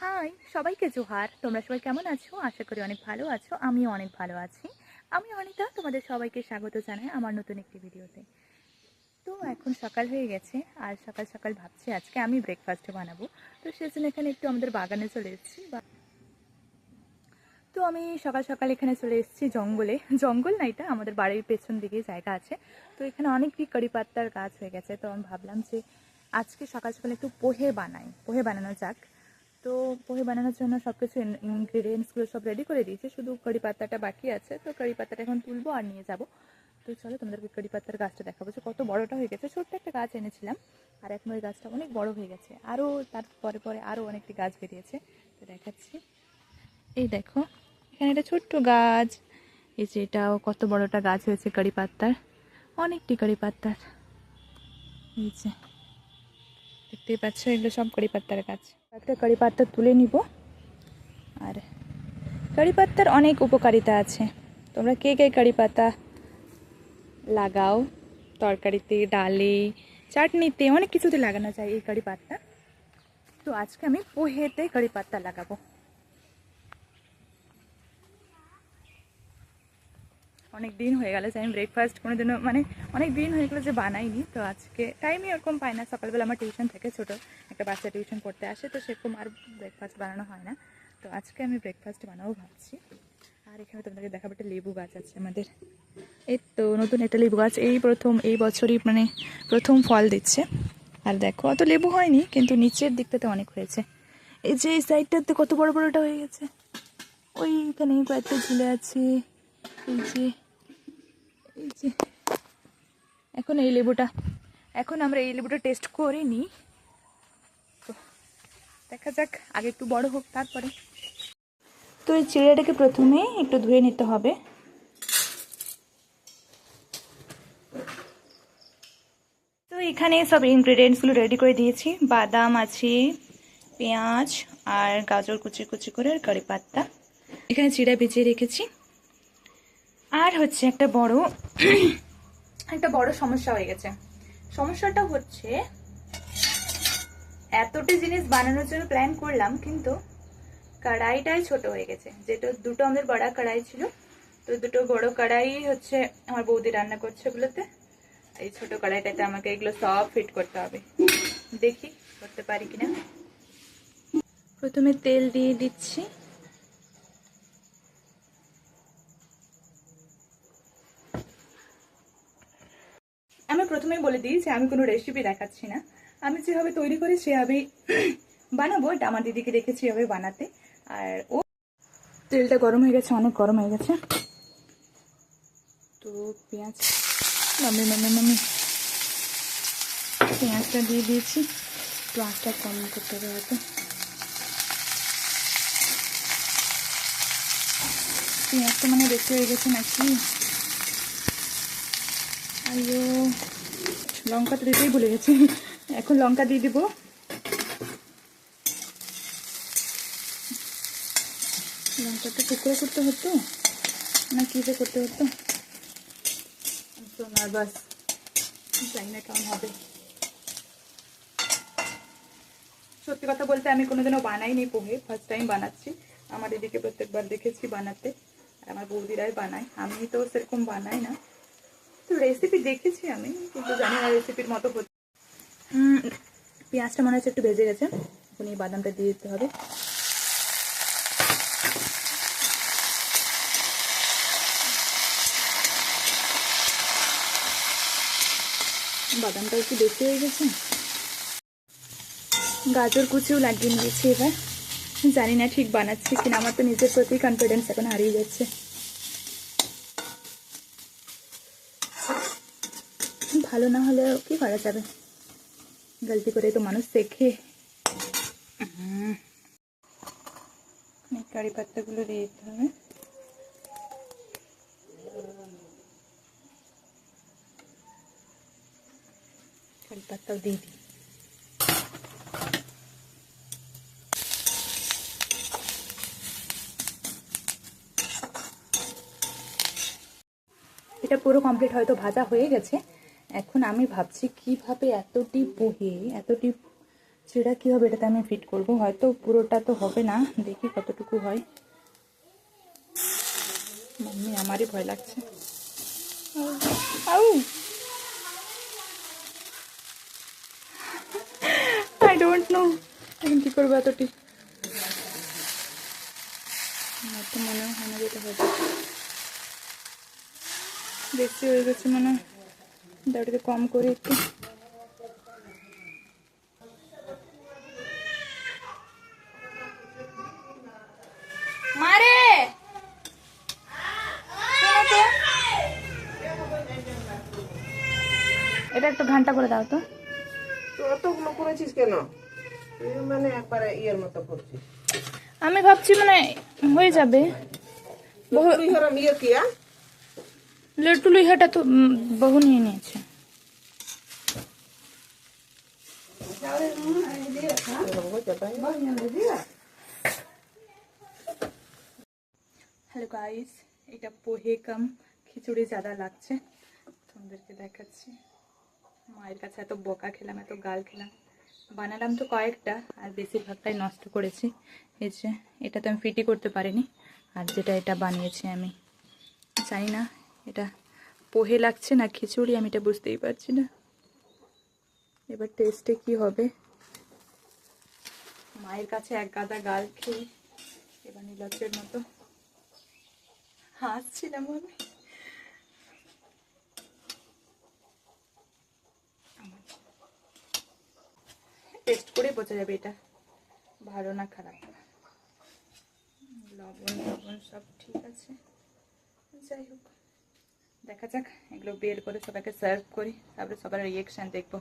High সবাইকে জোহার। তোমরা সবাই কেমন আছো? আশা করি অনেক ভালো আছো। আমিও অনেক ভালো আছি। আমি অনিতা, তোমাদের সবাইকে স্বাগত জানাই আমার নতুন একটি ভিডিওতে। তো এখন সকাল হয়ে গেছে, আর সকাল সকাল ভাবছি আজকে আমি ব্রেকফাস্ট বানাবো। তো সেজন্য এখানে একটু আমাদের বাগানে চলে এসেছি। তো আমি সকাল সকাল এখানে চলে এসেছি জঙ্গলে। জঙ্গল না এটা, আমাদের বাড়ির পেছন দিকে জায়গা আছে। তো এখানে অনেকটি কারি পাত্তার গাছ হয়ে গেছে। তো আমি ভাবলাম যে আজকে সকাল সকাল একটু পোহে বানাই। পোহে বানানো যাক। তো পোহে বানানোর জন্য সব কিছু ইনগ্রিডিয়েন্টসগুলো সব রেডি করে দিয়েছি। শুধু কারি পাত্তাটা বাকি আছে। তো কারি পাত্তাটা এখন তুলবো আর নিয়ে যাব। তো চলো তোমাদেরকে কারি পাত্তার গাছটা দেখাবো। যে কত বড়টা হয়ে গেছে। ছোট্ট একটা গাছ এনেছিলাম। আর এখন ওই গাছটা অনেক বড় হয়ে গেছে। আরও তার পরে পরে আরও অনেকটি গাছ বেরিয়েছে। তো দেখাচ্ছি। এই দেখো, এখানে একটা ছোট্ট গাছ। এই যে এটাও কত বড়টা গাছ হয়েছে কারি পাত্তার অনেকটি কারি পাত্তার এই যে। দেখতেই পাচ্ছ, এগুলো সব কারি পাত্তার গাছ একটা কারি পাত্তা তুলে নিব। আর কারি পাত্তার অনেক উপকারিতা আছে। তোমরা কে কে কারি পাতা লাগাও? তরকারিতে, ডালে, চাটনিতে, অনেক কিছুতে লাগানো যায় এই কারি পাত্তা। তো আজকে আমি পোহেতে কারি পাত্তা লাগাবো। অনেক দিন হয়ে গেল যে আমি ব্রেকফাস্ট কোনো দিনও মানে অনেক দিন হয়ে গেলো যে বানাইনি, তো আজকে টাইমই ওরকম পাই না। সকালবেলা আমার টিউশন থেকে ছোটো, একটা বাচ্চা টিউশন পড়তে আসে, তো সেরকম আর ব্রেকফাস্ট বানানো হয় না। তো আজকে আমি ব্রেকফাস্ট বানাবো ভাবছি। আর এখানে তোমাদেরকে দেখাবো একটা লেবু গাছ আছে আমাদের। এই তো নতুন একটা লেবু গাছ, এই প্রথম, এই বছরই মানে প্রথম ফল দিচ্ছে। আর দেখো, অত লেবু হয়নি, কিন্তু নিচের দিকটাতে অনেক হয়েছে। এই যে এই সাইডটাতে কত বড় বড়টা হয়ে গেছে। ওইখানে কয়েকটা ঝুলে আছে, এই যে যে এখন এই লেবুটা, এখন আমরা এই লেবুটা টেস্ট করে নিই। তো দেখা যাক, আগে একটু বড় হোক, তারপরে। তো এই চিড়েটাকে প্রথমে একটু ধুয়ে নিতে হবে। তো এখানে সব ইনগ্রেডিয়েন্টসগুলো রেডি করে দিয়েছি। বাদাম আছে, পেঁয়াজ, আর গাজর কুচি কুচি করে, আর কারি পাত্তা এখানে চিড়া ভিজিয়ে রেখেছি। আর হচ্ছে একটা বড় একটা বড় সমস্যা হয়ে গেছে। সমস্যাটা হচ্ছে, এতটা জিনিস বানানোর জন্য প্ল্যান করলাম, কিন্তু কড়াইটাই ছোট হয়ে গেছে। যেটা দুটো আমাদের বড় কড়াই ছিল, তো দুটো বড় কড়াই হচ্ছে আমার বৌদি রান্না করছে ওগুলোতে। এই ছোট কড়াইটাতে আমাকে এগুলো সব ফিট করতে হবে। দেখি, করতে পারি কিনা। প্রথমে তেল দিয়ে দিচ্ছি। প্রথমেই বলে দিই যে আমি কোনো রেসিপি দেখাচ্ছি না। আমি যেভাবে তৈরি করি, সেভাবেই বানাবো। এটা আমার দিদিকে দেখেছি এভাবে বানাতে। আর ও তেলটা গরম হয়ে গেছে, অনেক গরম হয়ে গেছে। তো পেঁয়াজ, নামে নামে নামে। পেঁয়াজটা দিয়ে দিয়েছি। একটু আঁচটা কম করতে হবে হয়তো। পেঁয়াজটা মানে বেশি হয়ে গেছে নাকি? আইও লঙ্কা তো দিতেই ভুলে গেছি। এখন লঙ্কা দিয়ে দিব। লঙ্কাটা টুকরো করতে হতো? না কীতে করতে হতো? নার্ভাস জানি না কেমন হবে। সত্যি কথা বলতে আমি কোনোদিনও বানাইনি পোহে ফার্স্ট টাইম বানাচ্ছি। আমার এদিকে প্রত্যেকবার দেখেছি বানাতে। আমার বৌদিরাই বানায়। আমি তো সেরকম বানাই না। তো রেসিপি দেখেছি আমি, কিন্তু জানি না রেসিপির মতো পেঁয়াজটা মনে হচ্ছে একটু ভেজে গেছে। এখন বাদামটা দিয়ে দিতে হবে। বাদামটা একটু বেশি হয়ে গেছে। গাজর কুচিও লাগিয়ে নিয়েছি এবার। জানি না ঠিক বানাচ্ছি কিনা, আমার তো নিজের প্রতি কনফিডেন্স এখন হারিয়ে যাচ্ছে। ভালো না হলে কি করা যাবে? গলতি করে তো মানুষ শেখে। কারি পাত্তাগুলো দিয়ে দিতে হবে। কারি পাত্তাও দিয়ে দিই। এটা পুরো কমপ্লিট হয়তো ভাজা হয়ে গেছে। এখন আমি ভাবছি কীভাবে এতটি পোহে এতটি সেটা কী হবে এটাতে আমি ফিট করব? হয়তো পুরোটা তো হবে না, দেখি কতটুকু হয়। মাম্মি, আমারই ভয় লাগছে। আউ আই ডোন্ট নো এখন কী করব এতটি? আমার তো মনে হয় না যেটা হবে। বেশি হয়ে গেছে মনে হয়। দাঁড়িয়ে কম করে একটু। মারে তো। এটা একটু ঘণ্টা করে দাও তো। তো অতগুলো করেছিস কেন? মানে একবারে ইয়ের মতো করছিস। আমি ভাবছি মানে হয়ে যাবে। হরম ইয়ে কি আ? লেটু লিহাটা তো বহু নিয়ে নিয়েছে। হ্যালো গাইস এটা পোহে কাম। খিচুড়ি জাদা লাগছে। তোমাদেরকে দেখাচ্ছি। মায়ের কাছে এত বকা খেলাম, এত গাল খেলাম। বানালাম তো কয়েকটা, আর বেশিরভাগটাই নষ্ট করেছি। এই যে, এটা তো আমি ফিটি করতে পারিনি। আর যেটা এটা বানিয়েছি আমি। জানি না এটা পোহে লাগছে না খিচুড়ি, আমি এটা বুঝতেই পারছি না। এবার টেস্টে কি হবে? মায়ের কাছে এক গাদা গাল খেয়ে এবার নীলজ্জের মতো হাসছিলাম আমি টেস্ট করে বোঝা যাবে এটা ভালো না খারাপ। লবণ লবণ সব ঠিক আছে। যাই হোক। দেখা যাক এগুলো বের করে সবাইকে সার্ভ করি তারপরে সবার রিয়েকশান দেখব।